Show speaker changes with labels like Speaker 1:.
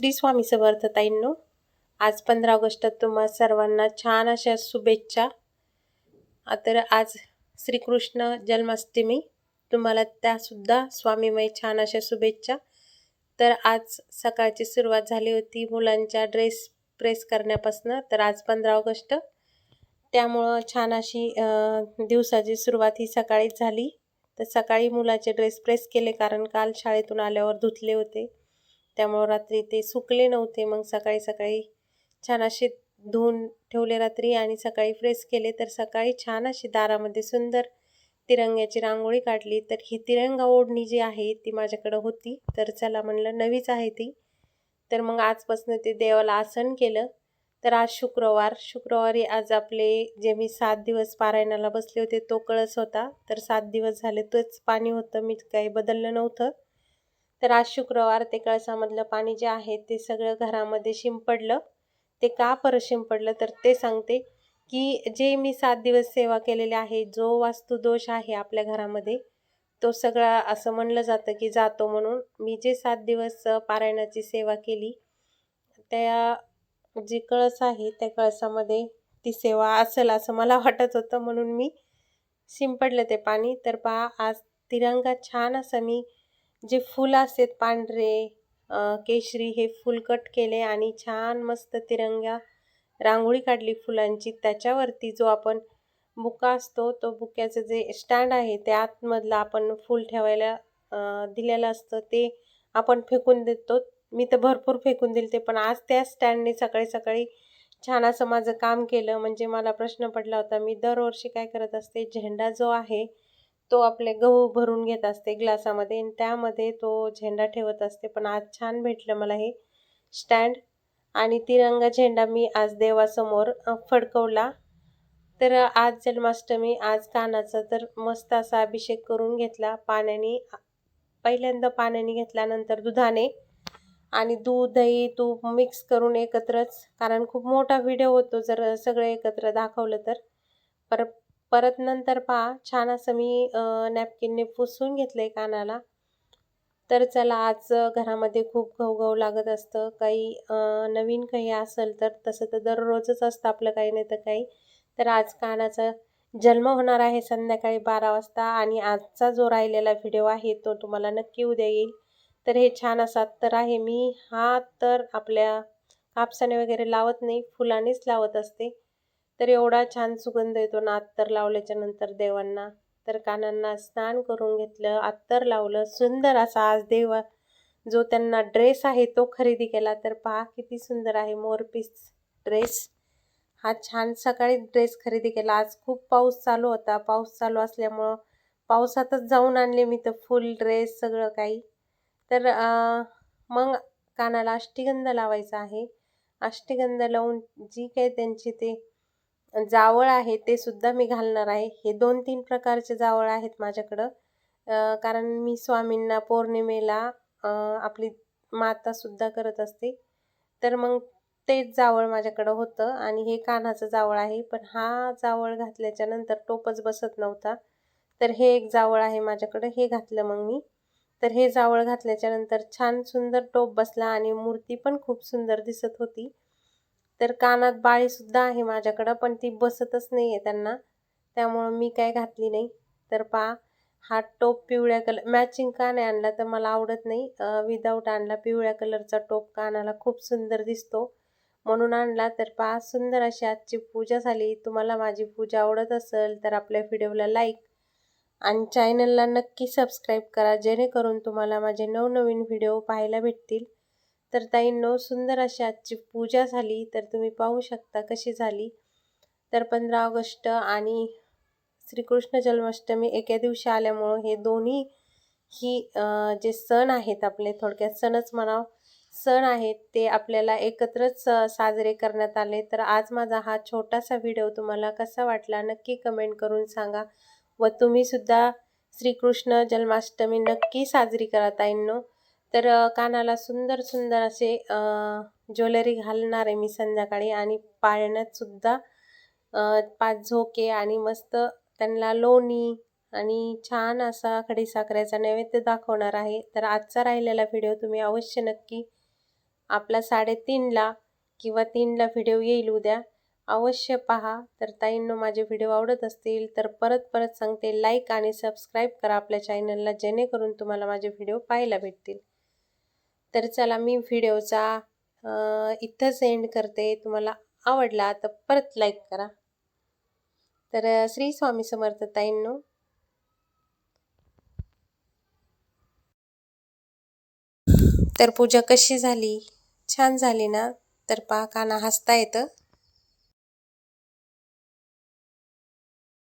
Speaker 1: श्री स्वामी समर्थ ताईंनो आज पंधरा ऑगस्टात तुम्हा सर्वांना छान अशा शुभेच्छा. तर आज श्रीकृष्ण जन्माष्टमी तुम्हाला त्यासुद्धा स्वामीमय छान अशा शुभेच्छा. तर आज सकाळची सुरुवात झाली होती मुलांच्या ड्रेस प्रेस करण्यापासून तर आज पंधरा ऑगस्ट. त्यामुळं छान अशी दिवसाची सुरुवात ही सकाळीच झाली. तर सकाळी मुलाचे ड्रेस प्रेस केले कारण काल शाळेतून आल्यावर धुतले होते. त्यामुळं रात्री ते सुकले नव्हते. मग सकाळी सकाळी छान असे धुवून ठेवले रात्री आणि सकाळी फ्रेश केले. तर सकाळी छान अशी दारामध्ये सुंदर तिरंग्याची रांगोळी काढली. तर ही तिरंगा ओढणी जी आहे ती माझ्याकडं होती. तर चला म्हणलं नवीच आहे ती. तर मग आजपासून ते देवाला आसन केलं. तर आज शुक्रवार. शुक्रवारी आज आपले जे मी सात दिवस पारायणाला बसले होते तो कळस होता. तर सात दिवस झाले तोच पाणी होतं. मी काही बदललं नव्हतं. तर आज शुक्रवार ते कळसामधलं पाणी जे आहे ते सगळं घरामध्ये शिंपडलं. ते का परत शिंपडलं? तर ते सांगते की जे मी सात दिवस सेवा केलेली आहे जो वास्तुदोष आहे आपल्या घरामध्ये तो सगळा असं म्हणलं जातं की जातो म्हणून. मी जे सात दिवस पारायणाची सेवा केली त्या जी कळस आहे त्या कळसामध्ये ती सेवा असेल असं मला वाटत होतं. म्हणून मी शिंपडलं ते पाणी. तर पहा आज तिरंगा छान असं मी जे फूल असतात पांढरे केशरी हे फुल कट केले आणि छान मस्त तिरंग्या रांगोळी काढली फुलांची. त्याच्यावरती जो आपण बुका असतो तो बुक्याचं जे स्टँड आहे ते आतमधलं आपण फूल ठेवायला दिलेलं असतं ते आपण फेकून देतो. मी तर भरपूर फेकून दिले ते पण आज त्या स्टँडने सकाळी सकाळी छान असं माझं काम केलं. म्हणजे मला प्रश्न पडला होता मी दरवर्षी काय करत असते झेंडा जो आहे तो आपले गहू भरून घेत असते ग्लासामध्ये आणि त्यामध्ये तो झेंडा ठेवत असते. पण आज छान भेटलं मला हे स्टँड आणि तिरंगा झेंडा मी आज देवासमोर फडकवला. तर आज जन्माष्टमी आज कानाचा तर मस्त असा अभिषेक करून घेतला. पाण्याने पहिल्यांदा पाण्याने घेतला नंतर दुधाने आणि दूध दही तूप मिक्स करून एकत्रच कारण खूप मोठा व्हिडिओ होतो जर सगळं एकत्र दाखवलं तर. पर परत नंतर पहा छान असं मी नॅपकिनने पुसून घेतलं आहे कानाला. तर चला आज घरामध्ये खूप घवघव लागत असतं. काही नवीन काही असेल तर तसं तर दररोजच असतं आपलं काही नाही तर काही. तर आज कानाचा जन्म होणार आहे संध्याकाळी बारा वाजता आणि आजचा जो राहिलेला व्हिडिओ आहे तो तुम्हाला नक्की उद्या येईल. तर हे छान असा तर आहे. मी हा तर आपल्या कापसाने वगैरे लावत नाही फुलानेच लावत असते. तर एवढा छान सुगंध येतो ना अत्तर लावल्याच्या नंतर देवांना. तर कानांना स्नान करून घेतलं अत्तर लावलं सुंदर असा आज देवा जो त्यांना ड्रेस आहे तो खरेदी केला. तर पहा किती सुंदर आहे मोरपीस ड्रेस हा छान सकाळी ड्रेस खरेदी केला. आज खूप पाऊस चालू होता. पाऊस चालू असल्यामुळं पावसातच जाऊन आणले मी तर फुल ड्रेस सगळं काही. तर मग कानाला अष्टीगंध लावायचा आहे. अष्टीगंध लावून जी काही त्यांची ते जावळ आहे ते सुद्धा मी घालणार आहे. हे दोन तीन प्रकारचे जावळ आहेत माझ्याकडं. कारण मी स्वामींना पौर्णिमेला आपली मातासुद्धा करत असते. तर मग तेच जावळ माझ्याकडं होतं आणि हे कानाचं जावळ आहे. पण हा जावळ घातल्याच्या नंतर टोपच बसत नव्हता. तर हे एक जावळ आहे माझ्याकडं. हे घातलं मग मी. तर हे जावळ घातल्याच्या नंतर छान सुंदर टोप बसला आणि मूर्ती पण खूप सुंदर दिसत होती. तर कानात बाळीसुद्धा आहे माझ्याकडं पण ती बसतच नाही आहे त्यांना. त्यामुळं मी काय घातली नाही. तर पा हा टोप पिवळ्या कलर मॅचिंग का नाही आणला तर मला आवडत नाही. विदाऊट आणला पिवळ्या कलरचा टोप कानाला खूप सुंदर दिसतो. म्हणून आणला तर पा सुंदर अशी आजची पूजा झाली. तुम्हाला माझी पूजा आवडत असेल तर आपल्या व्हिडिओला लाईक आणि चॅनलला नक्की सबस्क्राईब करा जेणेकरून तुम्हाला माझे नवनवीन व्हिडिओ पाहायला भेटतील. तर ताईंनो सुंदर अशी आजची पूजा झाली. तर तुम्ही पाहू शकता कशी झाली. तर पंधरा ऑगस्ट आणि श्रीकृष्ण जन्माष्टमी एका दिवशी आल्यामुळं हे दोन्ही ही जे सण आहेत आपले थोडक्यात सणच म्हणावं सण आहेत ते आपल्याला एकत्रच साजरे करण्यात आले. तर आज माझा हा छोटासा व्हिडिओ तुम्हाला कसा वाटला नक्की कमेंट करून सांगा व तुम्हीसुद्धा श्रीकृष्ण जन्माष्टमी नक्की साजरी करा ताईंनो. तर कानाला सुंदर सुंदर असे ज्वेलरी घालणार आहे मी संध्याकाळी आणि पाळण्यातसुद्धा पाच झोके आणि मस्त त्यांना लोणी आणि छान असा खडीसाखरेचा नैवेद्य दाखवणार आहे. तर आजचा राहिलेला व्हिडिओ तुम्ही अवश्य नक्की आपला साडेतीनला किंवा तीनला व्हिडिओ येईल उद्या अवश्य पहा. तर ताईंनो माझे व्हिडिओ आवडत असतील तर परत परत सांगते लाईक आणि सबस्क्राईब करा आपल्या चॅनलला जेणेकरून तुम्हाला माझे व्हिडिओ पाहायला भेटतील. तर चला मी व्हिडिओचा इथंच एंड करते. तुम्हाला आवडला तर परत लाईक करा. तर श्री स्वामी समर्थ ताईंनो. तर पूजा कशी झाली? छान झाली ना? तर पहा काना हसता येतं.